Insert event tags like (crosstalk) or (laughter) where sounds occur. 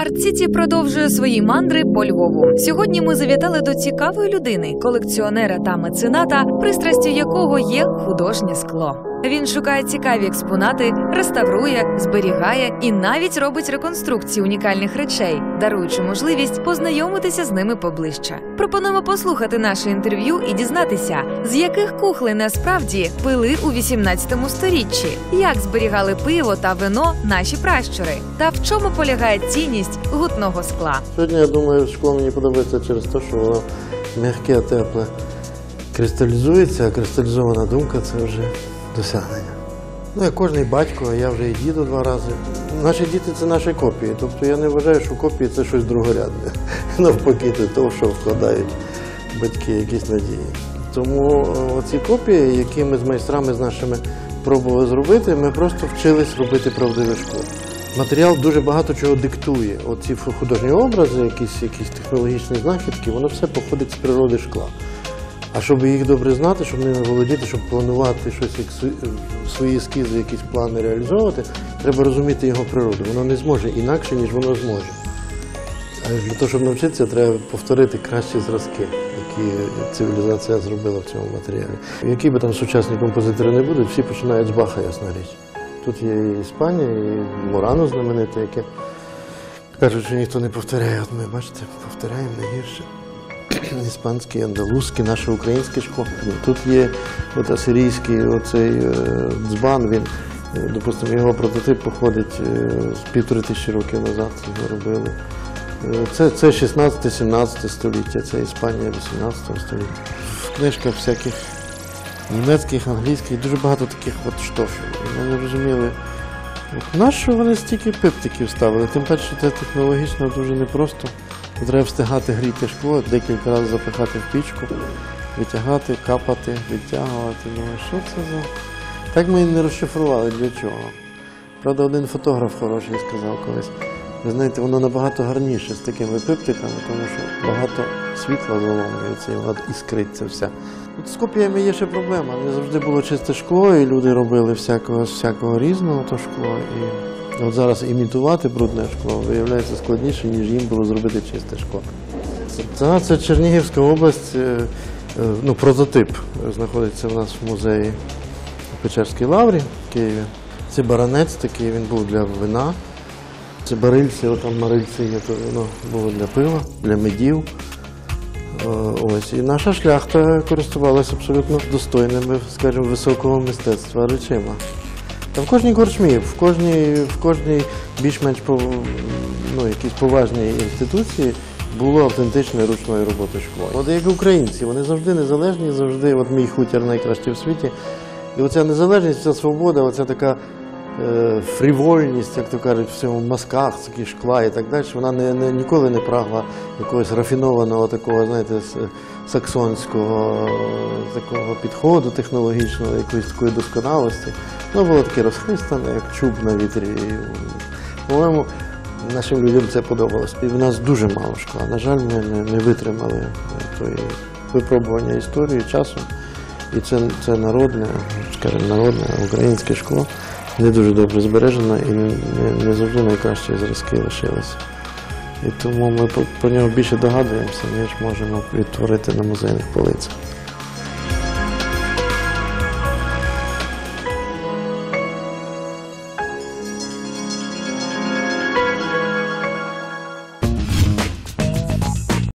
Арт-Сіті продовжує свої мандри по Львову. Сьогодні ми завітали до цікавої людини, колекціонера та мецената, пристрастю якого є художнє скло. Він шукає цікаві експонати, реставрує, зберігає і навіть робить реконструкції унікальних речей, даруючи можливість познайомитися з ними поближче. Пропонуємо послухати наше інтерв'ю і дізнатися, з яких кухлей насправді пили у 18 сторіччі, як зберігали пиво та вино наші пращури, та в чому полягає цінність гутного скла. Сьогодні, я думаю, шкло мені подобається через те, що воно м'яке, тепле, кристалізується, а кристалізована думка це вже досягнення. Ну, я кожний батько, я вже і діду два рази. Наші діти це наші копії. Тобто я не вважаю, що копії це щось другорядне. (laughs) Навпаки, це того, що вкладають батьки якісь надії. Тому е, оці копії, які ми з майстрами з нашими пробували зробити, ми просто вчились робити правдиве шкло. Матеріал дуже багато чого диктує. Оці художні образи, якісь технологічні знахідки, воно все походить з природи шкла. А щоб їх добре знати, щоб ними володіти, щоб планувати щось, як свої ескізи, якісь плани реалізовувати, треба розуміти його природу. Воно не зможе інакше, ніж воно зможе. А для того, щоб навчитися, треба повторити кращі зразки, які цивілізація зробила в цьому матеріалі. Які би там сучасні композитори не будуть, всі починають з Баха, ясна річ. Тут є і Іспанія, і Мурано знамените, яке кажуть, що ніхто не повторяє. От ми бачите, повторяємо не гірше. Іспанський, андалузький, наше українське шкло. Тут є от асирійський оцей е, дзбан, він, е, допустимо, його прототип походить е, з півтори тисячі років назад, його робили. Це, це 16-17 століття, це Іспанія 18 століття. В книжках всяких німецьких, англійських, дуже багато таких от штофів. Ми не розуміли, нащо вони стільки пиптиків ставили, тим паче це технологічно дуже непросто. Треба встигати гріти шкло, декілька разів запихати в пічку, витягати, капати, відтягувати. Думаю, що це за. Так ми і не розшифрували для чого. Правда, один фотограф хороший сказав колись. Ви знаєте, воно набагато гарніше з такими пиптиками, тому що багато світла виломлюється і воно іскриться вся. От з копіями є ще проблема. Не завжди було чисте шкло, і люди робили всякого, всякого різного то шкло. І от зараз імітувати брудне шкло виявляється складніше, ніж їм було зробити чисте шкло. Це, це, Чернігівська область, е, е, ну, прототип знаходиться в нас в музеї в Печерській лаврі в Києві. Це баранець такий, він був для вина. Це барильці, отам марильці є, то воно було для пива, для медів. Е, Ось. І наша шляхта користувалася абсолютно достойними, скажімо, високого мистецтва речима. Та в кожній корчмі, в кожній, в кожній більш-менш ну, поважній інституції було автентичною ручною роботи школи. От як українці, вони завжди незалежні, завжди, от мій хутір найкращий в світі. І оця незалежність, ця свобода, оця така е, фрівольність, як то кажуть, в цьому мазках, такі шкла і так далі, вона не, не, ніколи не прагла якогось рафінованого такого, знаєте, саксонського е, такого підходу технологічного, якоїсь такої досконалості. Воно було таке розхристане, як чуб на вітрі. По-моєму, нашим людям це подобалось. І в нас дуже мало шкла. На жаль, ми не, витримали тої випробування історії часу. І це, народне, скажімо, народне українське шкло не дуже добре збережено і не, не, завжди найкращі зразки лишилися. І тому ми про нього більше догадуємося, ніж можемо відтворити на музейних полицях.